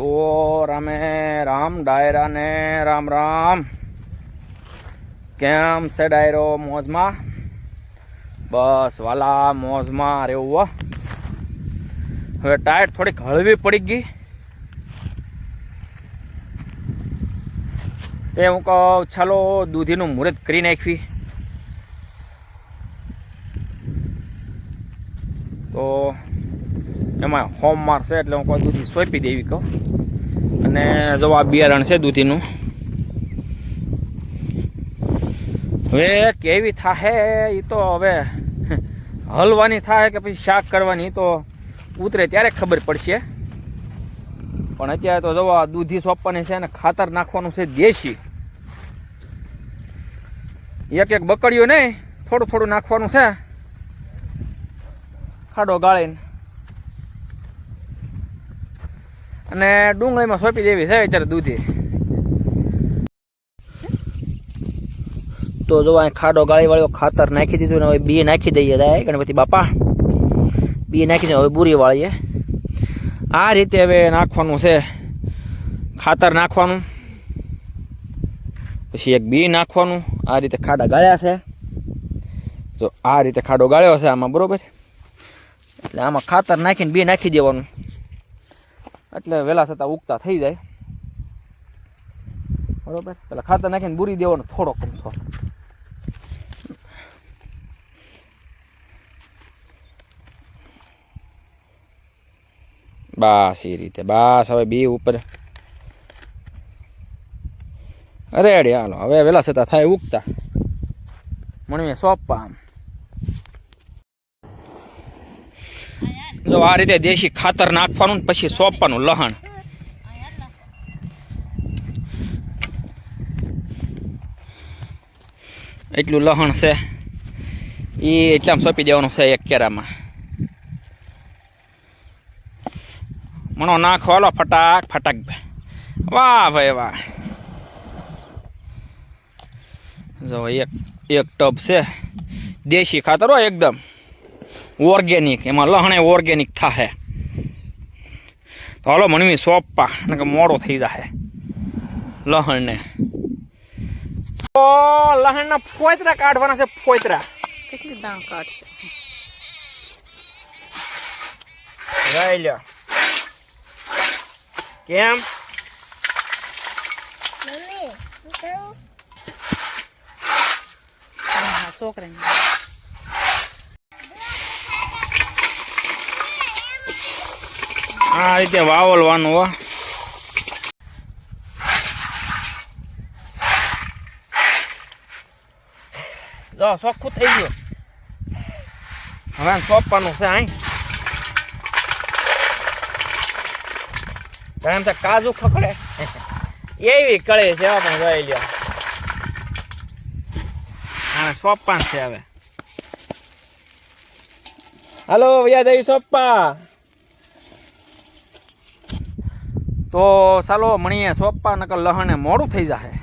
તો રામે રામ, ડાયરા ને રામ રામ. કેમ છે ડાયરો મોજમાં? બસ વાલા મોજમાં રહેવું હવે ટાયર થોડીક હળવી પડી ગઈ. એ હું કહું, ચાલો દૂધીનું મુહૂર્ત કરી નાખવી. તો એમાં હોમ મારશે એટલે હું કહું દૂધી સોંપી દેવી કહું. અને જો બિયારણ છે દૂધીનું. હવે કેવી થાહે એ તો હવે હલવાની થાય કે પછી શાક કરવાની તો ઉતરે ત્યારે ખબર પડશે. પણ અત્યારે તો જવા દૂધી સોંપવાની છે અને ખાતર નાખવાનું છે દેશી. એક એક બકડીઓ નહીં થોડું થોડું નાખવાનું છે. ખાડો ગાળીને. અને ડુંગળીમાં સોંપી દેવી છે અત્યારે દૂધી. તો જો અહીં ખાડો ગાળી વાળો ખાતર નાખી દીધું ને હવે બી નાખી દઈએ દાય ગણપતિ બાપા. બી નાખી દઈએ, હવે બુરી વાળીએ. આ રીતે હવે નાખવાનું છે. ખાતર નાખવાનું. પછી એક બી નાખવાનું. આ રીતે ખાડા ગાળ્યા છે. જો આ રીતે ખાડો ગાળ્યો છે આમાં, બરાબર? એટલે આમાં ખાતર નાખીને બી નાખી દેવાનું. એટલે વહેલા છતાં ઉગતા થઈ જાય. બરોબર? પેલા ખાતર નાખીને બુરી દેવાનો થોડો કમથો બસ એ રીતે, બસ હવે બી ઉપર. અરે અડે હાલો. હવે વહેલા છતાં થાય ઉગતા. મણવે સોંપવા આમ. જો આ રીતે દેશી ખાતર નાખવાનું પછી સોંપવાનું લહણ. એટલું લહણ છે. એ એટલામાં સોંપી દેવાનું છે એક કેરામાં. મણો નાખવાલો ફટાક ફટાક વાહ ભાઈ, વાહ. જો એક એક ટબ છે. દેશી ખાતર હોય એકદમ. ઓર્ગેનિક એમાં લહણે ઓર્ગેનિક થાહે. તો હાલો મણવી સોંપા ને મોડો થઈ જાય લહણને. ઓ લહણના ફોતરા કાઢવાના છે ફોતરા કેટલી દાણ કાઢશે? લઈ લ્યો. કેમ? છોકરાને. આ રીતે વાવલવાનું હો. જો, ચોખ્ખું થઈ ગયું. હવે સોંપવાનું છે અહીં. એમ તો કાજુ ખકડે એવી કળે છે એવા પણ જોઈ લ્યો. આને સોંપવાનું છે હવે. હલો વૈયા આવી સોંપા તો ચાલો મણીએ સોંપા નકર લહણે મોડું થઈ જશે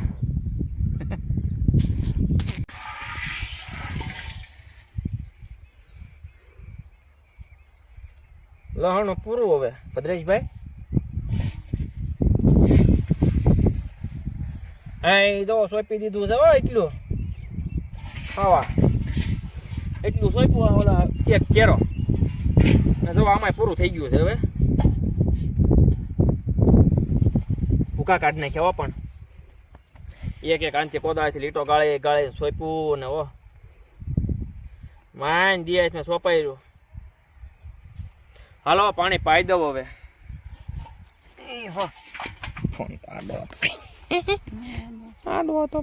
લહણ પૂરું હવે, ભદ્રેશભાઈ. અહીં જો સોંપી દીધું છે એટલું. ખાવા. એટલું સોંપ્યું ઓલા એક કેરો. જો આમાંય પૂરું થઈ ગયું છે હવે. ભૂકા કાઢી નાખ્યા હો પણ. એક એક આંથી કોદાળથી લીટો ગાળે ગાળે સોંપ્યું ને ઓ માન દિયા મેં સોંપાયું હાલો પાણી પાઈ દઉં હવે. ફોન તો આડો આડો હતો